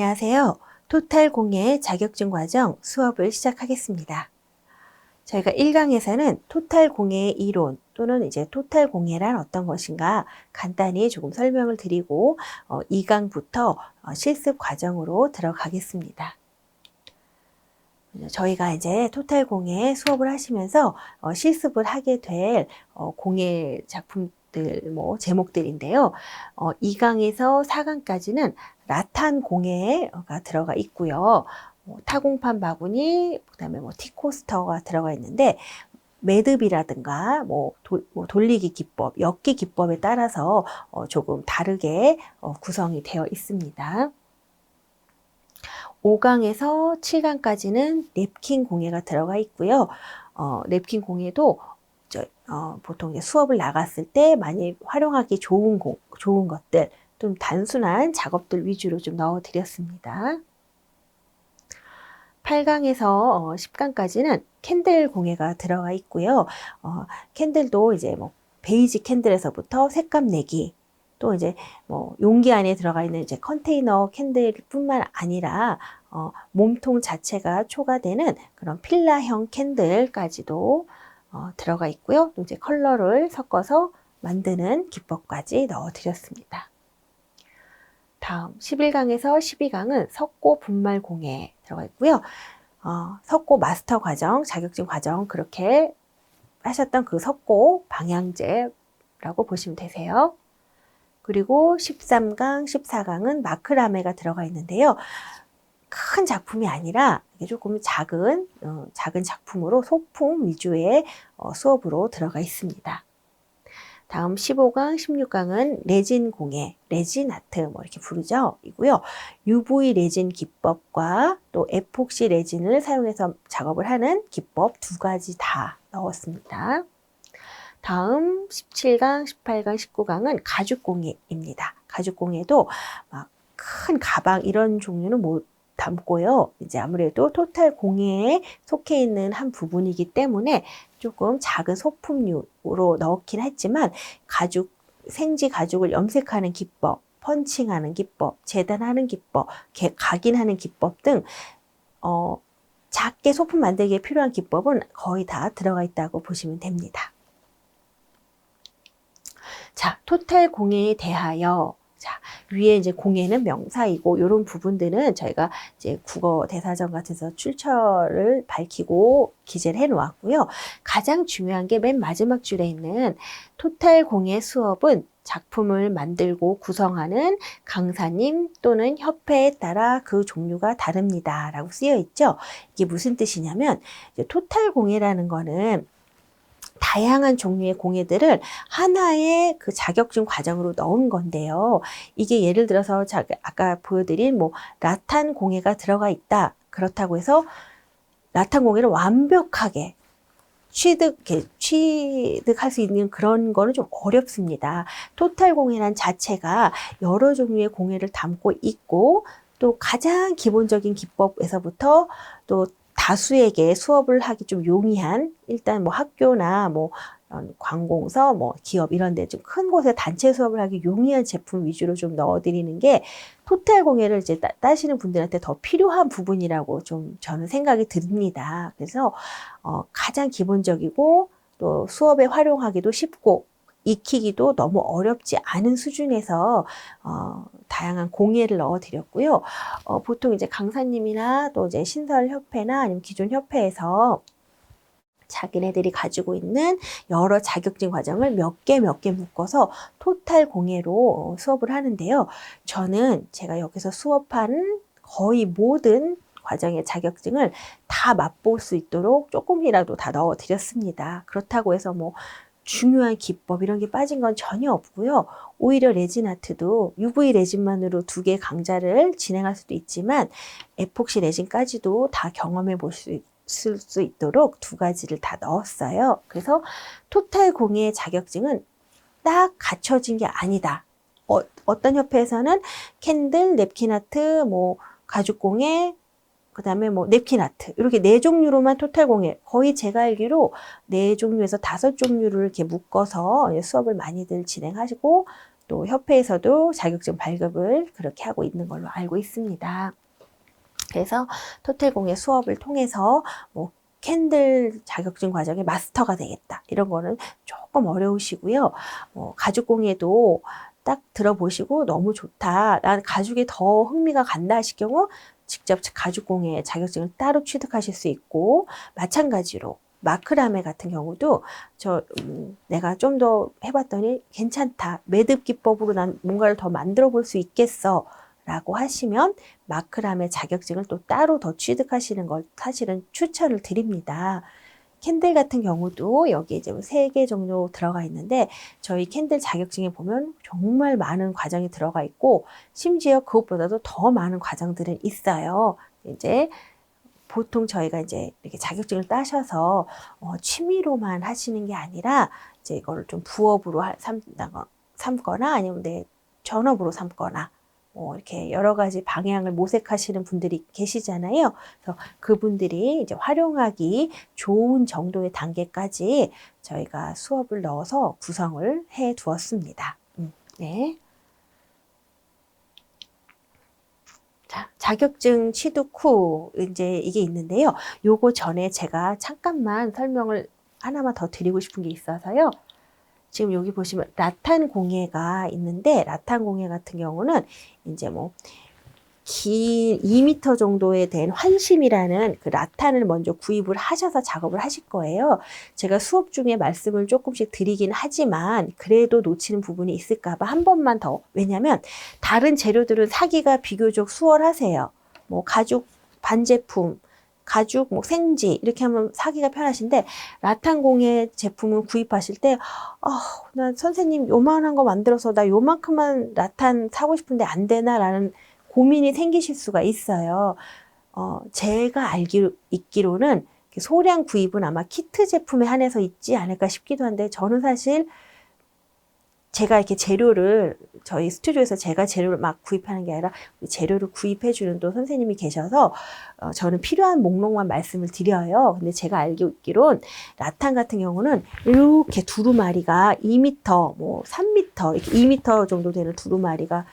안녕하세요. 토탈 공예 자격증 과정 수업을 시작하겠습니다. 저희가 1강에서는 토탈 공예의 이론 또는 이제 토탈 공예란 어떤 것인가 간단히 조금 설명을 드리고 어, 2강부터 어, 실습 과정으로 들어가겠습니다. 저희가 이제 토탈 공예 수업을 하시면서 어, 실습을 하게 될 어, 공예 작품 들 뭐 제목들인데요. 어, 2강에서 4강까지는 라탄 공예가 들어가 있고요. 뭐 타공판 바구니, 그 다음에 뭐 티코스터가 들어가 있는데 매듭이라든가 뭐, 도, 뭐 돌리기 기법, 엮기 기법에 따라서 어, 조금 다르게 어, 구성이 되어 있습니다. 5강에서 7강까지는 냅킨 공예가 들어가 있고요. 어, 냅킨 공예도 저, 어, 보통 수업을 나갔을 때 많이 활용하기 좋은 공, 좋은 것들, 좀 단순한 작업들 위주로 좀 넣어 드렸습니다. 8강에서 10강까지는 어, 캔들 공예가 들어가 있고요. 어, 캔들도 이제 뭐 베이지 캔들에서부터 색감 내기, 또 이제 뭐 용기 안에 들어가 있는 이제 컨테이너 캔들뿐만 아니라 어, 몸통 자체가 초가되는 그런 필라형 캔들까지도 어, 들어가 있고요. 또 이제 컬러를 섞어서 만드는 기법까지 넣어드렸습니다. 다음 11강에서 12강은 석고 분말 공예 들어가 있고요. 어, 석고 마스터 과정, 자격증 과정 그렇게 하셨던 그 석고 방향제라고 보시면 되세요. 그리고 13강, 14강은 마크라메가 들어가 있는데요. 큰 작품이 아니라 조금 작은 어, 작은 작품으로 소품 위주의 어, 수업으로 들어가 있습니다. 다음 15강, 16강은 레진 공예, 레진 아트 뭐 이렇게 부르죠. 이고요. UV 레진 기법과 또 에폭시 레진을 사용해서 작업을 하는 기법 두 가지 다 넣었습니다. 다음 17강, 18강, 19강은 가죽 공예입니다. 가죽 공예도 막 큰 가방 이런 종류는 못 담고요. 이제 아무래도 토탈 공예에 속해 있는 한 부분이기 때문에 조금 작은 소품류로 넣긴 했지만 가죽 생지 가죽을 염색하는 기법, 펀칭하는 기법, 재단하는 기법, 각인하는 기법 등 어, 작게 소품 만들기에 필요한 기법은 거의 다 들어가 있다고 보시면 됩니다. 자, 토탈 공예에 대하여 자, 위에 이제 공예는 명사이고 이런 부분들은 저희가 이제 국어 대사전 같아서 출처를 밝히고 기재를 해 놓았고요. 가장 중요한 게 맨 마지막 줄에 있는 토탈 공예 수업은 작품을 만들고 구성하는 강사님 또는 협회에 따라 그 종류가 다릅니다. 라고 쓰여 있죠. 이게 무슨 뜻이냐면, 토탈 공예라는 거는 다양한 종류의 공예들을 하나의 그 자격증 과정으로 넣은 건데요. 이게 예를 들어서 아까 보여드린 뭐 라탄 공예가 들어가 있다. 그렇다고 해서 라탄 공예를 완벽하게 취득, 취득할 수 있는 그런 거는 좀 어렵습니다. 토탈 공예란 자체가 여러 종류의 공예를 담고 있고 또 가장 기본적인 기법에서부터 또 다수에게 수업을 하기 좀 용이한 일단 뭐 학교나 뭐 관공서, 뭐 기업 이런 데 좀 큰 곳에 단체 수업을 하기 용이한 제품 위주로 좀 넣어드리는 게 토탈 공예를 이제 따, 시는 분들한테 더 필요한 부분이라고 좀 저는 생각이 듭니다. 그래서 어, 가장 기본적이고 또 수업에 활용하기도 쉽고 익히기도 너무 어렵지 않은 수준에서 어, 다양한 공예를 넣어드렸고요. 어, 보통 이제 강사님이나 또 이제 신설협회나 아니면 기존 협회에서 자기네들이 가지고 있는 여러 자격증 과정을 몇 개 몇 개 묶어서 토탈 공예로 수업을 하는데요. 저는 제가 여기서 수업한 거의 모든 과정의 자격증을 다 맛볼 수 있도록 조금이라도 다 넣어 드렸습니다. 그렇다고 해서 뭐 중요한 기법 이런 게 빠진 건 전혀 없고요. 오히려 레진 아트도 UV 레진만으로 두 개 강좌를 진행할 수도 있지만 에폭시 레진까지도 다 경험해 볼수수 있도록 두 가지를 다 넣었어요. 그래서 토탈 공예 자격증은 딱 갖춰진 게 아니다. 어, 어떤 협회에서는 캔들, 냅킨 아트, 뭐 가죽 공예, 그 다음에 뭐 냅킨 아트 이렇게 네 종류로만 토탈 공예 거의 제가 알기로 네 종류에서 다섯 종류를 이렇게 묶어서 수업을 많이들 진행하시고 또 협회에서도 자격증 발급을 그렇게 하고 있는 걸로 알고 있습니다. 그래서 토텔공예 수업을 통해서 뭐 캔들 자격증 과정의 마스터가 되겠다. 이런 거는 조금 어려우시고요. 뭐 가죽 공예도 딱 들어보시고 너무 좋다. 난 가죽에 더 흥미가 간다 하실 경우 직접 가죽공예 자격증을 따로 취득하실 수 있고 마찬가지로 마크라메 같은 경우도 저 음, 내가 좀 더 해봤더니 괜찮다. 매듭 기법으로 난 뭔가를 더 만들어 볼 수 있겠어. 라고 하시면 마크라메 자격증을 또 따로 더 취득하시는 걸 사실은 추천을 드립니다. 캔들 같은 경우도 여기 이제 뭐세개 정도 들어가 있는데 저희 캔들 자격증에 보면 정말 많은 과정이 들어가 있고 심지어 그것보다도 더 많은 과정들은 있어요. 이제 보통 저희가 이제 이렇게 자격증을 따셔서 어, 취미로만 하시는 게 아니라 이제 이거를 좀 부업으로 삼, 삼거나 아니면 내 전업으로 삼거나 뭐 이렇게 여러 가지 방향을 모색하시는 분들이 계시잖아요. 그래서 그분들이 이제 활용하기 좋은 정도의 단계까지 저희가 수업을 넣어서 구성을 해 두었습니다. 음, 네. 자, 자격증 취득 후 이제 이게 있는데요. 요거 전에 제가 잠깐만 설명을 하나만 더 드리고 싶은 게 있어서요. 지금 여기 보시면 라탄 공예가 있는데 라탄 공예 같은 경우는 이제 뭐 긴 2m 정도에 된 환심이라는 그 라탄을 먼저 구입을 하셔서 작업을 하실 거예요. 제가 수업 중에 말씀을 조금씩 드리긴 하지만 그래도 놓치는 부분이 있을까봐 한 번만 더. 왜냐면 다른 재료들은 사기가 비교적 수월하세요. 뭐 가죽 반제품, 가죽, 뭐 생지 이렇게 하면 사기가 편하신데 라탄 공예 제품을 구입하실 때, 어, 나 선생님 요만한 거 만들어서 나 요만큼만 라탄 사고 싶은데 안 되나라는 고민이 생기실 수가 있어요. 어, 제가 알기로 있기로는 소량 구입은 아마 키트 제품에 한해서 있지 않을까 싶기도 한데 저는 사실 제가 이렇게 재료를 저희 스튜디오에서 제가 재료를 막 구입하는 게 아니라 재료를 구입해 주는 또 선생님이 계셔서 어, 저는 필요한 목록만 말씀을 드려요. 근데 제가 있기론 라탄 같은 경우는 이렇게 두루마리가 2m, 뭐 3m, 이렇게 2m 정도 되는 두루마리가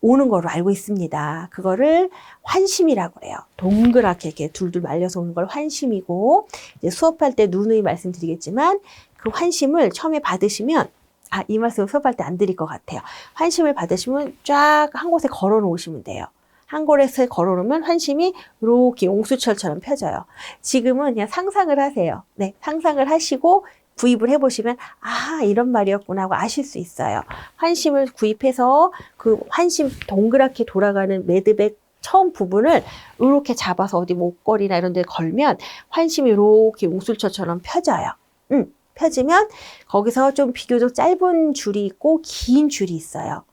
오는 걸로 알고 있습니다. 그거를 환심이라고 그래요. 동그랗게 이렇게 둘둘 말려서 오는 걸 환심이고 이제 수업할 때 누누이 말씀드리겠지만 그 환심을 처음에 받으시면 아, 이 말씀을 수업할 때 안 드릴 것 같아요. 환심을 받으시면 쫙 한 곳에 걸어 놓으시면 돼요. 한 곳에 걸어 놓으면 환심이 이렇게 옹수철처럼 펴져요. 지금은 그냥 상상을 하세요. 네, 상상을 하시고 구입을 해보시면 아 이런 말이었구나 하고 아실 수 있어요. 환심을 구입해서 그 환심 동그랗게 돌아가는 매듭의 처음 부분을 이렇게 잡아서 어디 목걸이나 이런 데 걸면 환심이 이렇게 옹술처처럼 펴져요. 음. 펴지면 거기서 좀 비교적 짧은 줄이 있고 긴 줄이 있어요.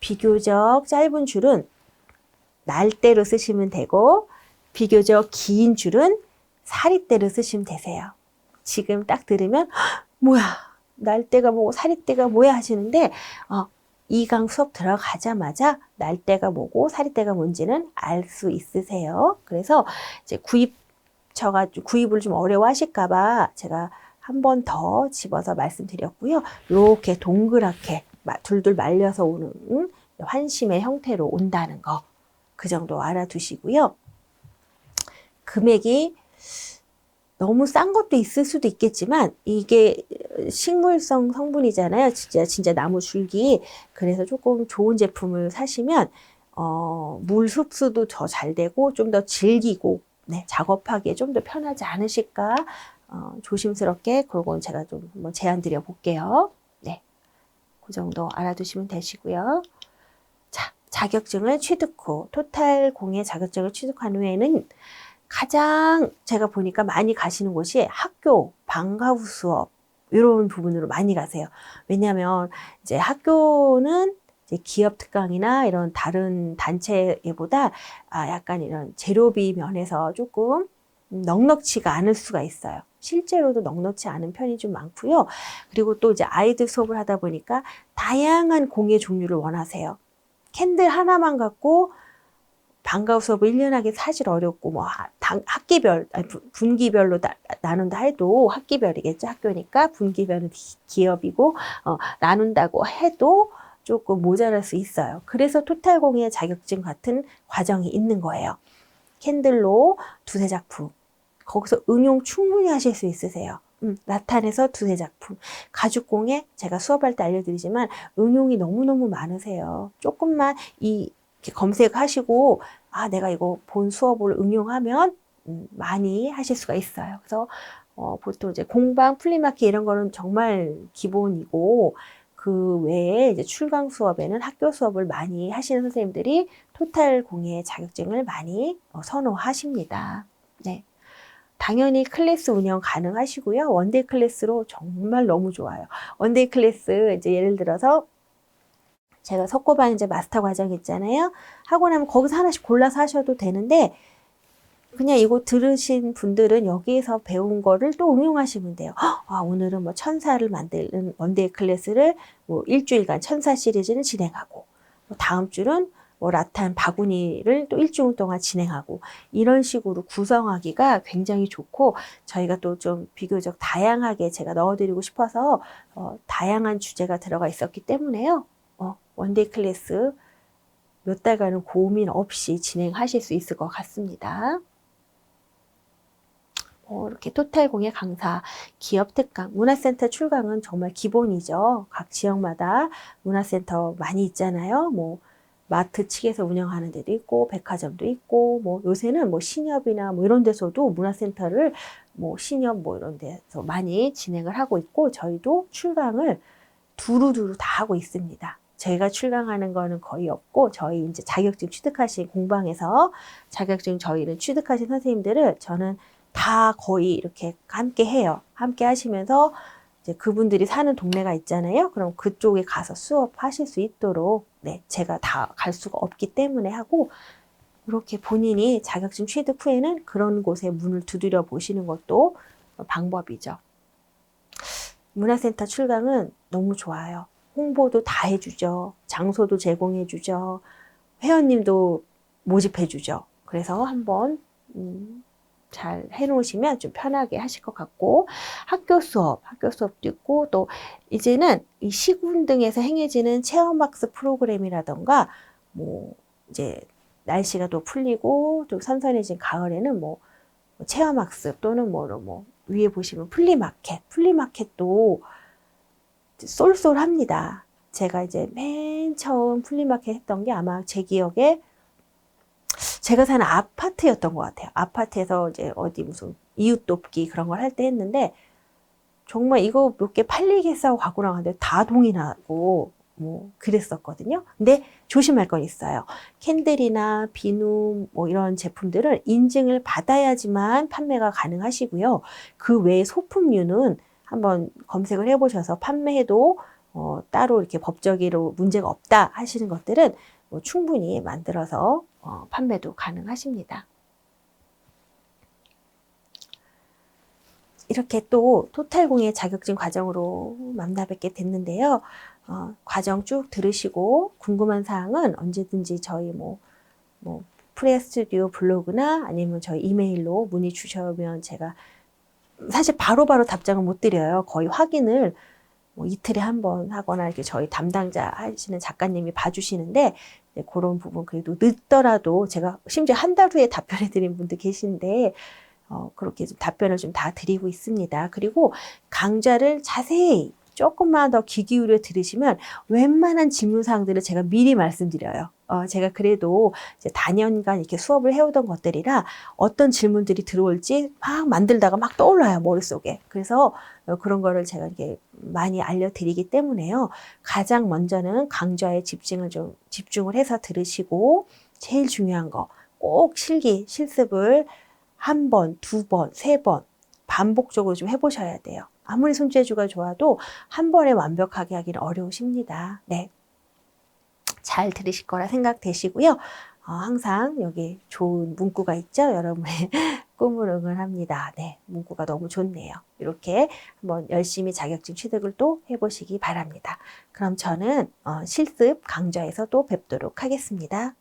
비교적 짧은 줄은 날대로 쓰시면 되고 비교적 긴 줄은 사리대로 쓰시면 되세요. 지금 딱 들으면 뭐야 날대가 뭐고 사리대가 뭐야 하시는데 어, 이강 수업 들어가자마자 날대가 뭐고 사리대가 뭔지는 알 수 있으세요. 그래서 이제 구입 처가 구입을 좀 어려워하실까봐 제가 한 번 더 집어서 말씀드렸고요. 이렇게 동그랗게 둘둘 말려서 오는 환심의 형태로 온다는 거. 그 정도 알아두시고요. 금액이 너무 싼 것도 있을 수도 있겠지만 이게 식물성 성분이잖아요. 진짜 진짜 나무 줄기. 그래서 조금 좋은 제품을 사시면 어, 물 흡수도 더 잘 되고 좀 더 질기고 네, 작업하기에 좀 더 편하지 않으실까 어, 조심스럽게 그건 제가 좀 한번 제안 드려 볼게요. 네. 그 정도 알아두시면 되시고요. 자, 자격증을 취득 후, 토탈 공예 자격증을 취득한 후에는 가장 제가 보니까 많이 가시는 곳이 학교, 방과 후 수업, 이런 부분으로 많이 가세요. 왜냐하면 이제 학교는 이제 기업 특강이나 이런 다른 단체보다 아, 약간 이런 재료비 면에서 조금 넉넉치가 않을 수가 있어요. 실제로도 넉넉치 않은 편이 좀 많고요. 그리고 또 이제 아이들 수업을 하다 보니까 다양한 공예 종류를 원하세요. 캔들 하나만 갖고 방과 후 수업을 1년 하기 사실 어렵고 뭐 학기별 분기별로 나, 나눈다 해도 학기별이겠죠 학교니까 분기별은 기업이고 어, 나눈다고 해도 조금 모자랄 수 있어요. 그래서 토탈 공예 자격증 같은 과정이 있는 거예요. 캔들로 두세 작품. 거기서 응용 충분히 하실 수 있으세요. 음, 나탄에서 두세 작품. 가죽공예 제가 수업할 때 알려드리지만 응용이 너무너무 많으세요. 조금만 이 검색하시고 아 내가 이거 본 수업을 응용하면 음, 많이 하실 수가 있어요. 그래서 어, 보통 이제 공방, 플리마켓 이런 거는 정말 기본이고 그 외에 이제 출강 수업에는 학교 수업을 많이 하시는 선생님들이 토탈 공예 자격증을 많이 어, 선호하십니다. 네. 당연히 클래스 운영 가능하시고요. 원데이 클래스로 정말 너무 좋아요. 원데이 클래스 이제 예를 들어서 제가 석고반 이제 마스터 과정 있잖아요. 하고 나면 거기서 하나씩 골라서 하셔도 되는데 그냥 이거 들으신 분들은 여기에서 배운 거를 또 응용하시면 돼요. 아, 오늘은 뭐 천사를 만드는 원데이 클래스를 뭐 일주일간 천사 시리즈를 진행하고, 뭐 다음 주는 뭐 라탄 바구니를 또 일주일 동안 진행하고, 이런 식으로 구성하기가 굉장히 좋고, 저희가 또 좀 비교적 다양하게 제가 넣어드리고 싶어서, 어, 다양한 주제가 들어가 있었기 때문에요. 어, 원데이 클래스 몇 달간은 고민 없이 진행하실 수 있을 것 같습니다. 어, 이렇게 토탈 공예 강사, 기업 특강, 문화센터 출강은 정말 기본이죠. 각 지역마다 문화센터 많이 있잖아요. 뭐 마트 측에서 운영하는 데도 있고 백화점도 있고 뭐 요새는 뭐 신협이나 뭐 이런 데서도 문화센터를 뭐 신협 뭐 이런 데서 많이 진행을 하고 있고 저희도 출강을 두루두루 다 하고 있습니다. 저희가 출강하는 거는 거의 없고 저희 이제 자격증 취득하신 공방에서 자격증 저희를 취득하신 선생님들을 저는 다 거의 이렇게 함께 해요. 함께 하시면서 이제 그분들이 사는 동네가 있잖아요. 그럼 그쪽에 가서 수업하실 수 있도록 네, 제가 다 갈 수가 없기 때문에 하고 이렇게 본인이 자격증 취득 후에는 그런 곳에 문을 두드려 보시는 것도 방법이죠. 문화센터 출강은 너무 좋아요. 홍보도 다 해주죠. 장소도 제공해주죠. 회원님도 모집해주죠. 그래서 한번 음, 잘 해놓으시면 좀 편하게 하실 것 같고 학교 수업, 학교 수업도 있고 또 이제는 이 시군 등에서 행해지는 체험학습 프로그램이라던가 뭐 이제 날씨가 또 풀리고 또 선선해진 가을에는 뭐 체험학습 또는 뭐, 뭐 위에 보시면 플리마켓, 플리마켓도 쏠쏠합니다. 제가 이제 맨 처음 플리마켓 했던 게 아마 제 기억에 제가 사는 아파트였던 것 같아요. 아파트에서 이제 어디 무슨 이웃 돕기 그런 걸 할 때 했는데 정말 이거 몇 개 팔리겠어 갖고 나갔는데 다 동이 나고 뭐 그랬었거든요. 근데 조심할 건 있어요. 캔들이나 비누 뭐 이런 제품들은 인증을 받아야지만 판매가 가능하시고요. 그 외에 소품류는 한번 검색을 해보셔서 판매해도 어, 따로 이렇게 법적으로 문제가 없다 하시는 것들은 뭐 충분히 만들어서 어, 판매도 가능하십니다. 이렇게 또 토탈공예 자격증 과정으로 만나 뵙게 됐는데요. 어, 과정 쭉 들으시고 궁금한 사항은 언제든지 저희 뭐, 뭐 프레스튜디오 블로그나 아니면 저희 이메일로 문의 주셔면 제가 사실 바로바로 바로 답장을 못 드려요. 거의 확인을 뭐 이틀에 한 번 하거나 이렇게 저희 담당자 하시는 작가님이 봐주시는데 네, 그런 부분 그래도 늦더라도 제가 심지어 한 달 후에 답변해 드린 분도 계신데 어, 그렇게 좀 답변을 좀 다 드리고 있습니다. 그리고 강좌를 자세히 조금만 더 귀 기울여 들으시면 웬만한 질문사항들을 제가 미리 말씀드려요. 어, 제가 그래도 이제 다년간 이렇게 수업을 해오던 것들이라 어떤 질문들이 들어올지 막 만들다가 막 떠올라요, 머릿속에. 그래서 어, 그런 거를 제가 이렇게 많이 알려드리기 때문에요. 가장 먼저는 강좌에 집중을 좀, 집중을 해서 들으시고, 제일 중요한 거, 꼭 실기, 실습을 한 번, 두 번, 세 번, 반복적으로 좀 해보셔야 돼요. 아무리 손재주가 좋아도 한 번에 완벽하게 하기는 어려우십니다. 네. 잘 들으실 거라 생각되시고요. 어, 항상 여기 좋은 문구가 있죠? 여러분의 꿈을 응원합니다. 네, 문구가 너무 좋네요. 이렇게 한번 열심히 자격증 취득을 또 해보시기 바랍니다. 그럼 저는 어, 실습 강좌에서 또 뵙도록 하겠습니다.